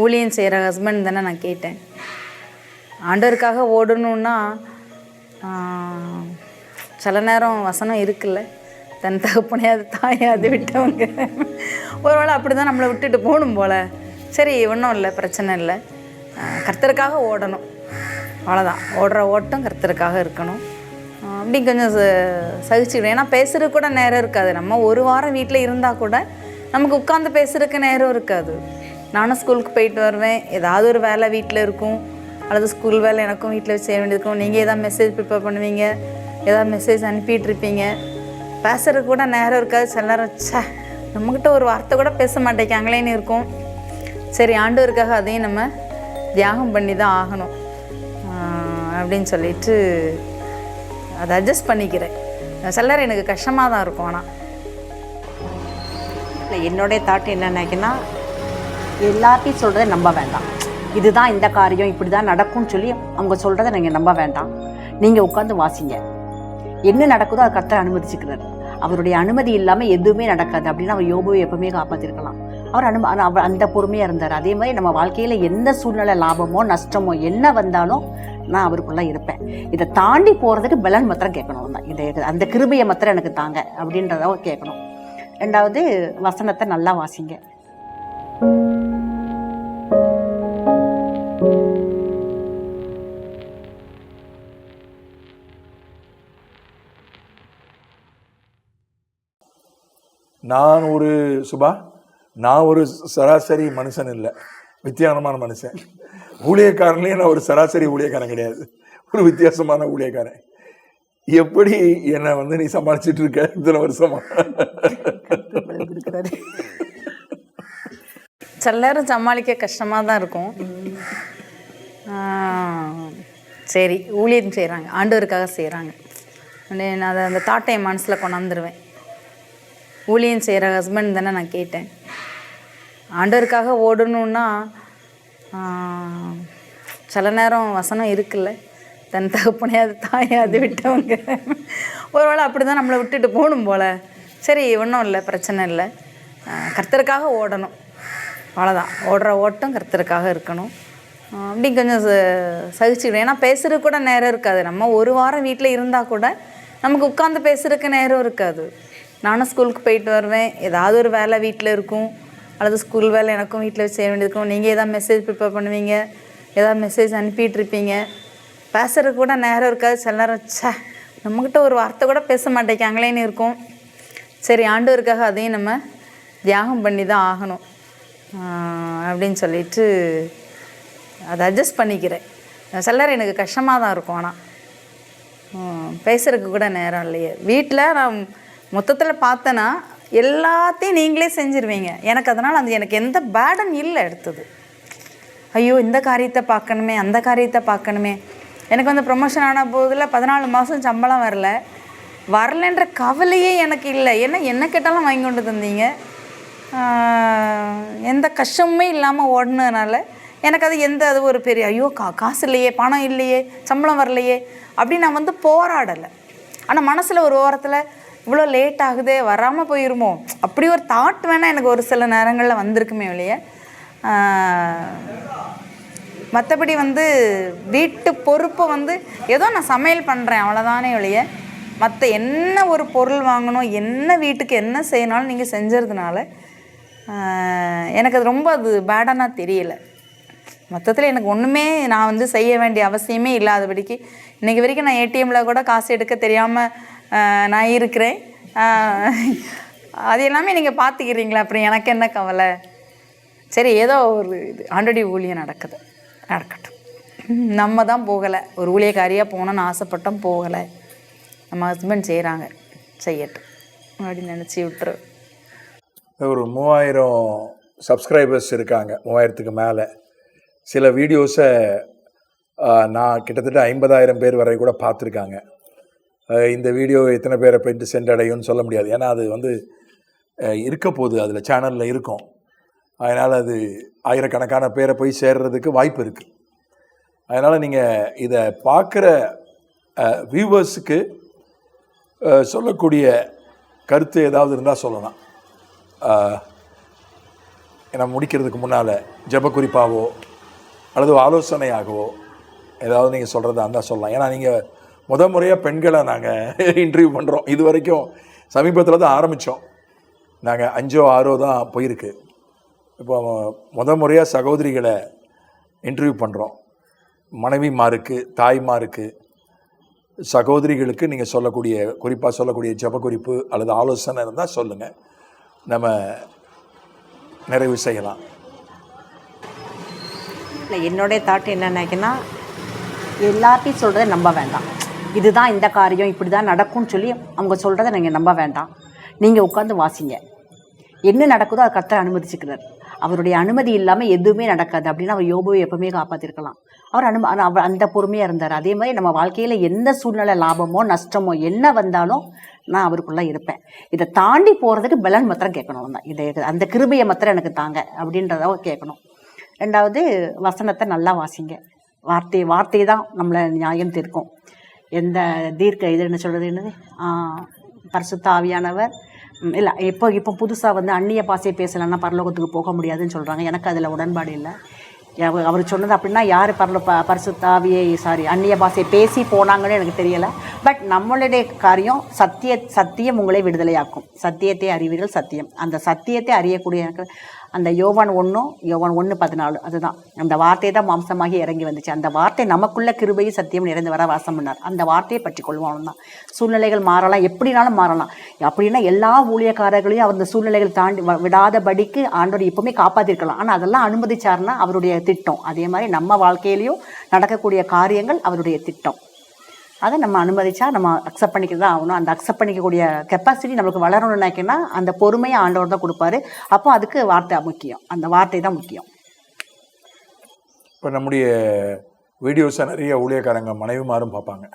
ஊழியம் செய்கிற ஹஸ்பண்ட் தானே நான் கேட்டேன். ஆண்டவருக்காக ஓடணுன்னா சில நேரம் வசனம் இருக்குல்ல தன் தகப்பனையாவது தாயாவது விட்டவங்க. ஒருவேளை அப்படி தான் நம்மளை விட்டுட்டு போகணும் போல். சரி ஒன்றும் இல்லை பிரச்சனை இல்லை. கர்த்தருக்காக ஓடணும். அவ்வளோதான் ஓடுற ஓட்டம் கர்த்தருக்காக இருக்கணும். அப்படி கொஞ்சம் ச- சகிச்சுக்கிடும் ஏன்னா பேசுறதுக்கு கூட நேரம் இருக்காது. நம்ம ஒரு வாரம் வீட்டில் இருந்தால் கூட நமக்கு உட்காந்து பேசுறதுக்கு நேரம் இருக்காது. நானும் ஸ்கூலுக்கு போயிட்டு வருவேன். ஏதாவது ஒரு வேலை வீட்டில் இருக்கும். அல்லது ஸ்கூல் வேலை எனக்கும் வீட்டில் செய்ய வேண்டியிருக்கும் நீங்கள் ஏதாவது மெசேஜ் ப்ரிப்பேர் பண்ணுவீங்க? ஏதாவது மெசேஜ் அனுப்பிட்டுருப்பீங்க பேசுறதுக்கு கூட நேரம் இருக்காது. சில நேரம் சே நம்மக்கிட்ட ஒரு வார்த்தை கூட பேச மாட்டேங்காங்களேன்னு இருக்கும். சரி ஆண்டவருக்காக அதையும் நம்ம தியாகம் பண்ணி தான் ஆகணும் அப்படின்னு சொல்லிட்டு அதை அட்ஜஸ்ட் பண்ணிக்கிறேன். சில நேரம் எனக்கு கஷ்டமாக தான் இருக்கும் ஆனால் இல்லை என்னுடைய தாட் என்ன எல்லாத்தையும் சொல்கிறத நம்ப வேண்டாம். இதுதான் இந்த காரியம் இப்படி தான் நடக்கும்னு சொல்லி அவங்க சொல்கிறத நீங்கள் நம்ப வேண்டாம். நீங்கள் உட்காந்து வாசிங்க. என்ன நடக்குதோ அதை கர்த்தர் அனுமதிச்சுக்கிறார். அவருடைய அனுமதி இல்லாமல் எதுவுமே நடக்காது அப்படின்னு அவர் யோபுவை எப்பவுமே காப்பாற்றிருக்கலாம் அவர் அனும அவர் அந்த பொறுமையாக இருந்தார். அதே மாதிரி நம்ம வாழ்க்கையில் எந்த சூழ்நிலை லாபமோ நஷ்டமோ என்ன வந்தாலும் நான் அவருக்குள்ளே இருப்பேன். இதை தாண்டி போகிறதுக்கு பலன் மாத்திரம் கேட்கணும். தான் இதை அந்த கிருபையை மாத்திரம் எனக்கு தாங்க அப்படின்றத கேட்கணும். ரெண்டாவது வசனத்தை நல்லா வாசிங்க. நான் ஒரு சுபா நான் ஒரு சராசரி மனுஷன் இல்லை. வித்தியாசமான மனுஷன். ஊழியக்காரன்லேயே நான் ஒரு சராசரி ஊழியக்காரன் கிடையாது. ஒரு வித்தியாசமான ஊழியக்காரன். எப்படி என்னை வந்து நீ சமாளிச்சிட்டு இருக்க? இத்தனை வருஷமா? சில நேரம் சமாளிக்க கஷ்டமாக தான் இருக்கும். சரி ஊழியம் செய்கிறாங்க ஆண்டவருக்காக செய்கிறாங்க நான் அதை அந்த தாட்டை என் மனசில் கொண்டாந்துருவேன். ஊழியம் செய்கிற ஹஸ்பண்ட் தானே நான் கேட்டேன். ஆண்டவருக்காக ஓடணுன்னா சில நேரம் வசனம் இருக்குல்ல தன் தகப்பனையாவது தாயாவது விட்டவங்க. ஒருவேளை அப்படி தான் நம்மளை விட்டுட்டு போகணும் போல். சரி ஒன்றும் இல்லை பிரச்சனை இல்லை. கர்த்தருக்காக ஓடணும். அவ்வளோதான் ஓடுற ஓட்டம் கர்த்தருக்காக இருக்கணும். அப்படி கொஞ்சம் ச- சகிச்சுக்கிடும் ஏன்னா பேசுகிறதுக்கு கூட நேரம் இருக்காது. நம்ம ஒரு வாரம் வீட்டில் இருந்தால் கூட நமக்கு உட்காந்து பேசுகிறதுக்கு நேரம் இருக்காது. நானும் ஸ்கூலுக்கு போயிட்டு வருவேன். ஏதாவது ஒரு வேலை வீட்டில் இருக்கும். அல்லது ஸ்கூல் வேலை எனக்கும் வீட்டில் செய்ய வேண்டியிருக்கும் நீங்கள் ஏதாவது மெசேஜ் ப்ரிப்பேர் பண்ணுவீங்க? ஏதாவது மெசேஜ் அனுப்பிட்டுருப்பீங்க பேசுறதுக்கு கூட நேரம் இருக்காது. சில நேரம் சே நம்மக்கிட்ட ஒரு வார்த்தை கூட பேச மாட்டேங்காங்களேன்னு இருக்கும். சரி ஆண்டவருக்காக அதையும் நம்ம தியாகம் பண்ணி தான் ஆகணும் அப்படின்னு சொல்லிட்டு அதை அட்ஜஸ்ட் பண்ணிக்கிறேன். சில நேரம் எனக்கு கஷ்டமாக தான் இருக்கும் ஆனால் பேசுகிறதுக்கு கூட நேரம் இல்லையே. வீட்டில் நான் மொத்தத்தில் பார்த்தேன்னா எல்லாத்தையும் நீங்களே செஞ்சிருவீங்க. எனக்கு அதனால் அது எனக்கு எந்த பேடன் இல்லை எடுத்தது. ஐயோ இந்த காரியத்தை பார்க்கணுமே அந்த காரியத்தை பார்க்கணுமே. எனக்கு வந்து ப்ரொமோஷன் ஆன போதில் பதினாலு மாதம் சம்பளம் வரல. வரலன்ற கவலையே எனக்கு இல்லை. ஏன்னா என்ன கேட்டாலும் வாங்கி கொண்டு தந்தீங்க. எந்த கஷ்டமுமே இல்லாமல் ஓடினதுனால எனக்கு அது எந்த அது ஒரு பெரிய ஐயோ கா காசு இல்லையே பணம் இல்லையே சம்பளம் வரலையே அப்படின்னு நான் வந்து போராடலை. ஆனால் மனசில் ஒரு ஓரத்தில் இவ்வளோ லேட் ஆகுதே வராமல் போயிருமோ? அப்படி ஒரு தாட் வேணால் எனக்கு ஒரு சில நேரங்களில் வந்திருக்குமே ஒழிய. மற்றபடி வந்து வீட்டு பொறுப்பை வந்து ஏதோ நான் சமையல் பண்ணுறேன் அவ்வளோதானே ஒழிய. மற்ற என்ன ஒரு பொருள் வாங்கணும் என்ன வீட்டுக்கு என்ன செய்யணாலும் நீங்கள் செஞ்சதுனால எனக்கு அது ரொம்ப அது பேடானா தெரியல. மொத்தத்தில் எனக்கு ஒன்றுமே நான் வந்து செய்ய வேண்டிய அவசியமே இல்லாதபடிக்கு இன்றைக்கி வரைக்கும் நான் ஏடிஎம்மில் கூட காசு எடுக்க தெரியாமல் நான் இருக்கிறேன். அது எல்லாமே நீங்கள் பார்த்துக்கிறீங்களா? அப்புறம் எனக்கு என்ன கவலை? சரி ஏதோ ஒரு இது ஆண்டடி ஊழியம் நடக்குது. நடக்கட்டும். நம்ம தான் போகலை. ஒரு ஊழியக்காரியாக போகணும்னு ஆசைப்பட்டோம் போகலை. நம்ம ஹஸ்பண்ட் செய்கிறாங்க செய்யட்டும். அப்படின்னு நினச்சி விட்டுரு. ஒரு மூவாயிரம் சப்ஸ்கிரைபர்ஸ் இருக்காங்க மூவாயிரத்துக்கு மேலே. சில வீடியோஸை நான் கிட்டத்தட்ட ஐம்பதாயிரம் பேர் வரை கூட பார்த்துருக்காங்க. இந்த வீடியோ எத்தனை பேரை போயிட்டு சென்றடையும்னு சொல்ல முடியாது. ஏன்னா அது வந்து இருக்க போகுது அதில் சேனலில் இருக்கும். அதனால் அது ஆயிரக்கணக்கான பேரை போய் சேர்றதுக்கு வாய்ப்பு இருக்குது அதனால் நீங்கள் இதை பார்க்குற வியூவர்ஸுக்கு சொல்லக்கூடிய கருத்து ஏதாவது இருந்தால் சொல்லலாம். நான் முடிக்கிறதுக்கு முன்னால் ஜெப அல்லது ஆலோசனையாகவோ ஏதாவது நீங்கள் சொல்கிறதா இருந்தால் சொல்லலாம். ஏன்னா நீங்கள் முத முறையாக பெண்களை நாங்கள் இன்டர்வியூ பண்ணுறோம் இது வரைக்கும் சமீபத்தில் தான் ஆரம்பித்தோம் நாங்கள் அஞ்சோ ஆறோ தான் போயிருக்கு. இப்போ முத முறையாக சகோதரிகளை இன்டர்வியூ பண்ணுறோம் மனைவிமாருக்கு தாய்மாருக்கு சகோதரிகளுக்கு நீங்கள் சொல்லக்கூடிய குறிப்பாக சொல்லக்கூடிய ஜெப குறிப்பு அல்லது ஆலோசனை இருந்தால் சொல்லுங்கள் நம்ம நிறைவு செய்யலாம். இல்லை என்னுடைய தாட் என்னென்னக்குன்னா எல்லாத்தையும் சொல்கிறத நம்ப வேண்டாம். இதுதான் இந்த காரியம் இப்படி தான் நடக்கும்னு சொல்லி அவங்க சொல்கிறத நீங்கள் நம்ப வேண்டாம். நீங்கள் உட்காந்து வாசிங்க. என்ன நடக்குதோ அதை கர்த்தர் அனுமதிச்சுக்கிறார். அவருடைய அனுமதி இல்லாமல் எதுவுமே நடக்காது அப்படின்னு அவர் யோபுவை எப்பவுமே காப்பாற்றிருக்கலாம் அவர் அனும அவர் அந்த பொறுமையாக இருந்தார். அதே மாதிரி நம்ம வாழ்க்கையில் எந்த சூழ்நிலை லாபமோ நஷ்டமோ என்ன வந்தாலும் நான் அவருக்குள்ளே இருப்பேன். இதை தாண்டி போகிறதுக்கு பலன் மாத்திரம் கேட்கணும் தான். இதை அந்த கிருபையை மாத்திரம் எனக்கு தாங்க அப்படின்றத கேட்கணும். ரெண்டாவது வசனத்தை நல்லா வாசிங்க. வார்த்தை வார்த்தை தான் நம்மளை நியாயம் தீர்க்கும். எந்த தீர்க்க இது என்ன சொல்கிறது என்னது பரிசுத்தாவியானவர் இல்லை இப்போ இப்போ புதுசாக வந்து அந்நிய பாசையை பேசலைன்னா பரலோகத்துக்கு போக முடியாதுன்னு சொல்கிறாங்க எனக்கு அதில் உடன்பாடு இல்லை. அவர் சொன்னது அப்படின்னா யார் பரல ப பரிசுத்தாவியை சாரி அந்நிய பாஷை பேசி போனாங்கன்னு எனக்கு தெரியலை. பட் நம்மளுடைய காரியம் சத்திய சத்தியம் உங்களை விடுதலையாக்கும். சத்தியத்தை அறிவீர்கள் சத்தியம். அந்த சத்தியத்தை அறியக்கூடிய எனக்கு அந்த யோவான் ஒன்றும் யோவான் ஒன்று பதினாலு அதுதான். அந்த வார்த்தை தான் மாம்சமாகி இறங்கி வந்துச்சு. அந்த வார்த்தை நமக்குள்ள கிருபையும் சத்தியம் நிறைந்து வர வாசம் பண்ணார். அந்த வார்த்தையை பற்றி கொள்வோம் தான். சூழ்நிலைகள் மாறலாம். எப்படினாலும் மாறலாம். அப்படின்னா எல்லா ஊழியக்காரர்களையும் அவர் அந்த சூழ்நிலைகள் தாண்டி வ- விடாதபடிக்கு ஆண்டவர் எப்பவுமே காப்பாற்றிருக்கலாம் ஆனால் அதெல்லாம் அனுமதிச்சாருன்னா அவருடைய திட்டம். அதே மாதிரி நம்ம வாழ்க்கையிலையும் நடக்கக்கூடிய காரியங்கள் அவருடைய திட்டம். அதை நம்ம அனுமதிச்சா நம்ம அக்செப்ட் பண்ணிக்க தான் ஆகணும். அந்த அக்செப்ட் பண்ணிக்கக்கூடிய கெப்பாசிட்டி நம்மளுக்கு வளரணும்னு நினைக்கினா அந்த பொறுமையை ஆண்டவர் தான் கொடுப்பாரு. அப்போ அதுக்கு வார்த்தை முக்கியம். அந்த வார்த்தை தான் முக்கியம். இப்போ நம்முடைய வீடியோஸை நிறைய ஊழியக்காரங்க மனைவிமாரும் பார்ப்பாங்க.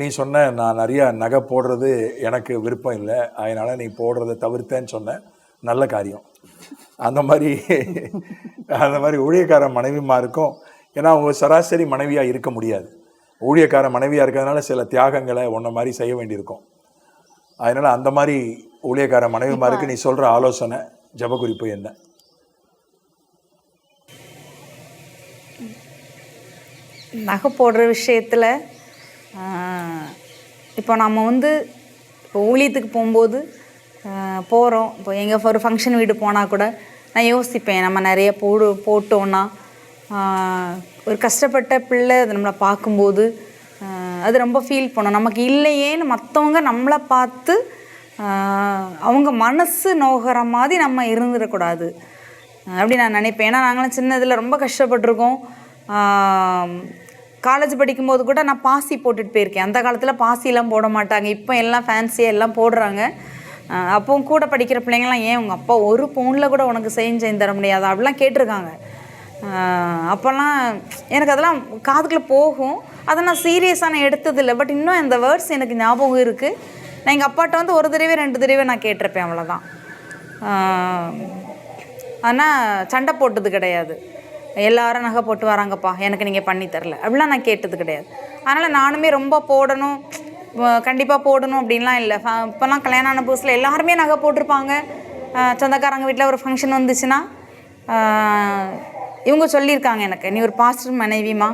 நீ சொன்ன நான் நிறையா நகை போடுறது எனக்கு விருப்பம் இல்லை. அதனால் நீ போடுறதை தவிர்த்தேன்னு சொன்ன நல்ல காரியம். அந்த மாதிரி அந்த மாதிரி ஊழியக்கார மனைவிமாருக்கும் ஏன்னா அவங்க சராசரி மனைவியாக இருக்க முடியாது. ஊழியக்கார மனைவியாக இருக்கிறதுனால சில தியாகங்களை உன்ன மாதிரி செய்ய வேண்டியிருக்கும். அதனால் அந்த மாதிரி ஊழியக்கார மனைவிமாருக்கு நீ சொல்கிற ஆலோசனை ஜபகுறிப்பு என்ன? நகை போடுற விஷயத்தில் இப்போ நம்ம வந்து இப்போ ஊழியத்துக்கு போகும்போது போகிறோம் இப்போ எங்கே ஒரு ஃபங்க்ஷன் வீடு போனால் கூட நான் யோசிப்பேன். நம்ம நிறைய போடு போட்டோன்னா ஒரு கஷ்டப்பட்ட பிள்ளை அது நம்மளை பார்க்கும்போது அது ரொம்ப ஃபீல் பண்ணும். நமக்கு இல்லையேன்னு மற்றவங்க நம்மளை பார்த்து அவங்க மனசு நோகிற மாதிரி நம்ம இருந்துடக்கூடாது. அப்படி நான் நினைப்பேன். ஏன்னா நாங்களாம் சின்னதில் ரொம்ப கஷ்டப்பட்டிருக்கோம். காலேஜ் படிக்கும்போது கூட நான் பாசி போட்டுட்டு போயிருக்கேன். அந்த காலத்தில் பாசிலாம் போட மாட்டாங்க. இப்போ எல்லாம் ஃபேன்சியாக எல்லாம் போடுறாங்க. அப்போவும் கூட படிக்கிற பிள்ளைங்களாம் ஏன் உங்கள் அப்பா ஒரு பவுனில் கூட உனக்கு செயின் செஞ்சு தர முடியாதா அப்படிலாம் கேட்டிருக்காங்க. அப்போல்லாம் எனக்கு அதெல்லாம் காதுக்குள்ளே போகும். அதை நான் சீரியஸாக நான் எடுத்ததில்லை. பட் இன்னும் இந்த வேர்ட்ஸ் எனக்கு ஞாபகம் இருக்குது நான் எங்கள் அப்பாட்ட வந்து ஒரு தடவை ரெண்டு தடவை நான் கேட்டிருப்பேன் அவ்வளோதான் ஆனால் சண்டை போட்டது கிடையாது. எல்லாரும் நகை போட்டு வராங்கப்பா எனக்கு நீங்கள் பண்ணி தரல. அப்படிலாம் நான் கேட்டது கிடையாது. அதனால் நானுமே ரொம்ப போடணும். கண்டிப்பாக போடணும் அப்படின்லாம் இல்லை. ஃப- இப்போல்லாம் கல்யாணம் ஆன புதுசில் எல்லாருமே நகை போட்டிருப்பாங்க. சொந்தக்காரங்க வீட்டில் ஒரு ஃபங்க்ஷன் வந்துச்சுன்னா இவங்க சொல்லியிருக்காங்க எனக்கு. நீ ஒரு பாஸ்டர் மனைவிமா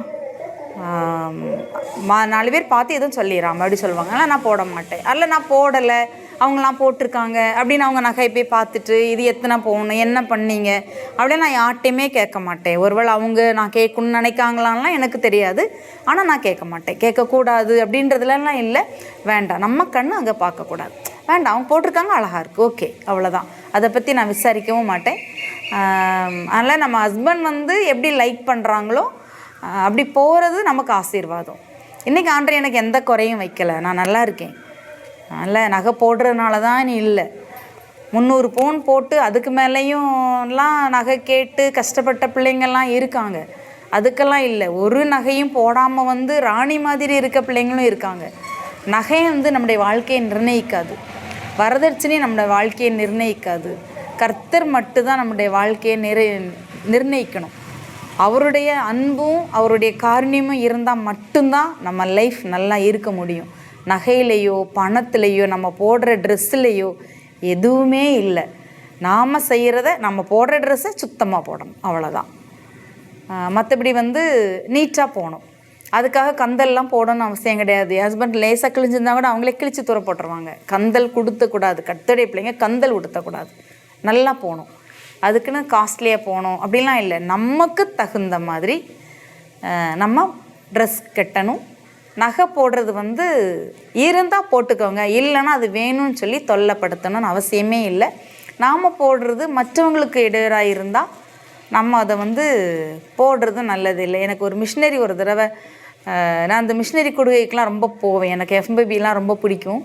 மா நாலு பேர் பார்த்து எதுவும் சொல்லிடுறான் அப்படி சொல்லுவாங்க. ஆனால் நான் போட மாட்டேன். அதில் நான் போடலை. அவங்களாம் போட்டிருக்காங்க. அப்படின்னு அவங்க நகை போய் பார்த்துட்டு இது எத்தனை போகணும் என்ன பண்ணீங்க? அப்படின்னு நான் யார்ட்டையுமே கேட்க மாட்டேன். ஒருவேளை அவங்க நான் கேட்கணும்னு நினைக்காங்களான்லாம் எனக்கு தெரியாது. ஆனால் நான் கேட்க மாட்டேன். கேட்கக்கூடாது அப்படின்றதுலலாம் இல்லை. வேண்டாம். நம்ம கண்ணு அங்கே பார்க்கக்கூடாது. வேண்டாம் அவங்க போட்டிருக்காங்க அழகாக இருக்குது ஓகே அவ்வளோதான் அதை பற்றி நான் விசாரிக்கவும் மாட்டேன். அதனால் நம்ம ஹஸ்பண்ட் வந்து எப்படி லைக் பண்ணுறாங்களோ அப்படி போகிறது நமக்கு ஆசீர்வாதம். இன்றைக்கி ஆண்டர் எனக்கு எந்த குறையும் வைக்கலை. நான் நல்லா இருக்கேன். நல்ல நகை போடுறதுனால தான் நீ இல்லை. முந்நூறு பவுன் போட்டு அதுக்கு மேலேயும்லாம் நகை கேட்டு கஷ்டப்பட்ட பிள்ளைங்கள்லாம் இருக்காங்க. அதுக்கெல்லாம் இல்லை. ஒரு நகையும் போடாமல் வந்து ராணி மாதிரி இருக்க பிள்ளைங்களும் இருக்காங்க. நகையை வந்து நம்முடைய வாழ்க்கையை நிர்ணயிக்காது. வரதட்சணையும் நம்முடைய வாழ்க்கையை நிர்ணயிக்காது. கர்த்தர் மட்டும்தான் நம்முடைய வாழ்க்கையை நிறை நிர்ணயிக்கணும். அவருடைய அன்பும் அவருடைய காரணியமும் இருந்தால் மட்டும்தான் நம்ம லைஃப் நல்லா இருக்க முடியும். நகையிலையோ பணத்துலேயோ நம்ம போடுற ட்ரெஸ்ஸுலேயோ எதுவுமே இல்லை. நாம் செய்கிறத நம்ம போடுற ட்ரெஸ்ஸை சுத்தமாக போடணும். அவ்வளோதான் மற்றபடி வந்து நீட்டாக போகணும். அதுக்காக கந்தல்லாம் போடணும்னு அவசியம் கிடையாது. ஹஸ்பண்ட் லேசாக கிழிஞ்சிருந்தா கூட அவங்களே கிழிச்சு தூர போட்டுருவாங்க. கந்தல் கொடுத்தக்கூடாது. கத்தடைய பிள்ளைங்க கந்தல் உடுத்தக்கூடாது. நல்லா போகணும். அதுக்குன்னு காஸ்ட்லியாக போகணும். அப்படிலாம் இல்லை. நமக்கு தகுந்த மாதிரி நம்ம ட்ரெஸ் கட்டணும். நகை போடுறது வந்து இருந்தால் போட்டுக்கோங்க. இல்லைன்னா அது வேணும்னு சொல்லி தொல்லைப்படுத்தணும்னு அவசியமே இல்லை. நாம் போடுறது மற்றவங்களுக்கு இடையூறாக இருந்தால் நம்ம அதை வந்து போடுறது நல்லது இல்லை. எனக்கு ஒரு மிஷினரி ஒரு தடவை நான் அந்த மிஷினரி கொடுகைக்கெலாம் ரொம்ப போவேன். எனக்கு எஃபிபிலாம் ரொம்ப பிடிக்கும்.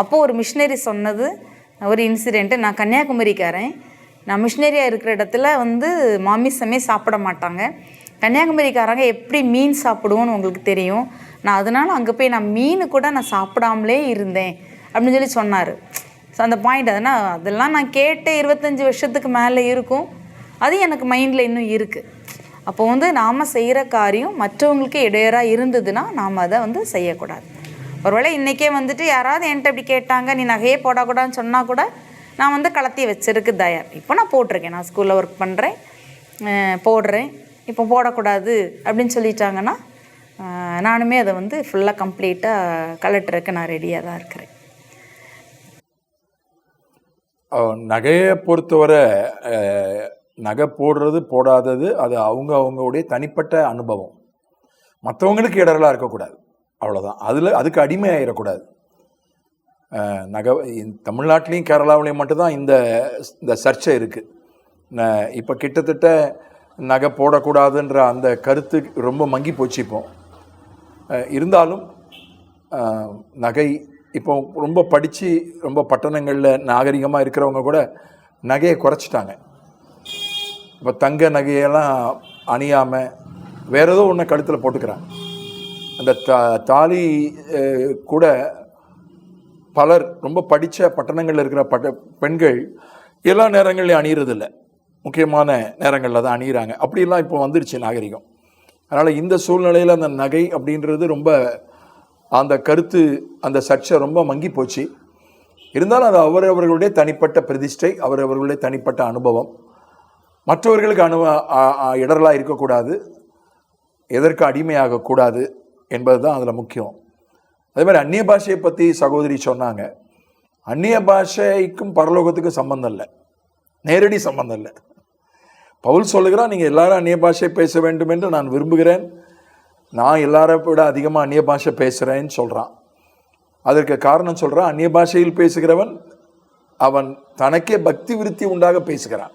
அப்போது ஒரு மிஷினரி சொன்னது ஒரு இன்சிடெண்ட்டு நான் கன்னியாகுமரிக்காரன். நான் மிஷினரியாக இருக்கிற இடத்துல வந்து மாமிசமே சாப்பிட மாட்டாங்க. கன்னியாகுமரிக்காரங்க எப்படி மீன் சாப்பிடுவோன்னு உங்களுக்கு தெரியும். நான் அதனால் அங்கே போய் நான் மீன் கூட நான் சாப்பிடாமலே இருந்தேன் அப்படின்னு சொல்லி சொன்னார். ஸோ அந்த பாயிண்ட் அதனால் அதெல்லாம் நான் கேட்ட இருபத்தஞ்சி வருஷத்துக்கு மேலே இருக்கும். அது எனக்கு மைண்டில் இன்னும் இருக்குது அப்போ வந்து நாம் செய்கிற காரியம் மற்றவங்களுக்கு இடையராக இருந்ததுன்னா நாம் அதை வந்து செய்யக்கூடாது. ஒருவேளை இன்றைக்கே வந்துட்டு யாராவது என்கிட்ட இப்படி கேட்டாங்க நீ நகையே போடக்கூடாதுன்னு சொன்னால் கூட நான் வந்து கலத்தி வச்சுருக்கு தயார் இப்போ நான் போட்டிருக்கேன். நான் ஸ்கூலில் ஒர்க் பண்ணுறேன் போடுறேன். இப்போ போடக்கூடாது அப்படின்னு சொல்லிட்டாங்கன்னா நானுமே அதை வந்து ஃபுல்லாக கம்ப்ளீட்டாக கலட்டுறதுக்கு நான் ரெடியாக தான் இருக்கிறேன். நகையை பொறுத்தவரை நகை போடுறது போடாதது அது அவங்க அவங்களுடைய தனிப்பட்ட அனுபவம். மற்றவங்களுக்கு இடரலாக இருக்கக்கூடாது. அவ்வளோதான் அதில் அதுக்கு அடிமை ஆகிடக்கூடாது நகை தமிழ்நாட்டிலையும் கேரளாவிலையும் மட்டும்தான் இந்த இந்த சர்ச்சை இருக்குது இப்போ கிட்டத்தட்ட நகை போடக்கூடாதுன்ற அந்த கருத்து ரொம்ப மங்கி போச்சு இப்போ. இருந்தாலும் நகை இப்போ ரொம்ப படித்து ரொம்ப பட்டணங்களில் நாகரிகமாக இருக்கிறவங்க கூட நகையை குறைச்சிட்டாங்க. இப்போ தங்க நகையெல்லாம் அணியாமல் வேறு ஏதோ ஒன்று கழுத்தில் போட்டுக்கிறாங்க. அந்த தா தாலி கூட பலர் ரொம்ப படித்த பட்டணங்களில் இருக்கிற பட்ட பெண்கள் எல்லா நேரங்களையும் அணியறதில்ல. முக்கியமான நேரங்களில் தான் அணியிறாங்க. அப்படிலாம் இப்போ வந்துருச்சு நாகரிகம். அதனால் இந்த சூழ்நிலையில் அந்த நகை அப்படின்றது ரொம்ப அந்த கருத்து அந்த சர்ச்சை ரொம்ப மங்கி போச்சு. இருந்தாலும் அது அவரவர்களுடைய தனிப்பட்ட பிரதிஷ்டை அவரவர்களுடைய தனிப்பட்ட அனுபவம். மற்றவர்களுக்கு அனு இடரலாக இருக்கக்கூடாது. எதற்கு அடிமையாகக்கூடாது. என்பது தான் அதில் முக்கியம். அதே மாதிரி அந்நிய பாஷையை பற்றி சகோதரி சொன்னாங்க. அந்நிய பாஷைக்கும் பரலோகத்துக்கும் சம்மந்தம் இல்லை. நேரடி சம்மந்தம் இல்லை. பவுல் சொல்லுகிறான் நீங்கள் எல்லாரும் அந்நிய பாஷை பேச வேண்டும் என்று நான் விரும்புகிறேன். நான் எல்லாரை விட அதிகமாக அந்நிய பாஷை பேசுகிறேன்னு சொல்கிறான் அதற்கு காரணம் சொல்கிறான் அந்நிய பாஷையில் பேசுகிறவன் அவன் தனக்கே பக்தி விருத்தி உண்டாக பேசுகிறான்.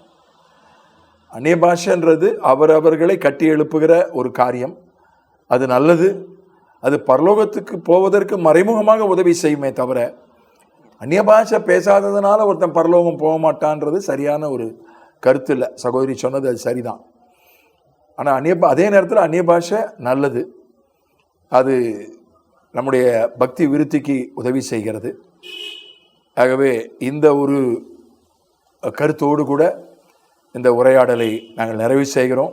அந்நிய பாஷைன்றது அவரவர்களை கட்டி எழுப்புகிற ஒரு காரியம். அது நல்லது அது பரலோகத்துக்கு போவதற்கு மறைமுகமாக உதவி செய்யுமே தவிர அந்நிய பாஷை பேசாததுனால ஒருத்தன் பரலோகம் போக மாட்டான்றது சரியான ஒரு கருத்து இல்லை. சகோதரி சொன்னது அது சரிதான். ஆனால் அந்நிய அதே நேரத்தில் அந்நிய பாஷை நல்லது. அது நம்முடைய பக்தி விருத்திக்கு உதவி செய்கிறது. ஆகவே இந்த ஒரு கருத்தோடு கூட இந்த உரையாடலை நாங்கள் நிறைவு செய்கிறோம்.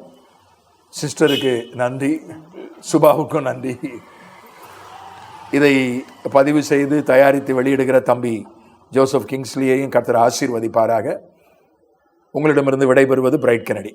சிஸ்டருக்கு நன்றி. சுபாவுக்கும் நன்றி. இதை பதிவு செய்து தயாரித்து வெளியிடுகிற தம்பி ஜோசப் கிங்ஸ்லியையும் கர்த்தர் ஆசீர்வதிப்பாராக. உங்களிடமிருந்து விடைபெறுவது பிரைட் கெனடி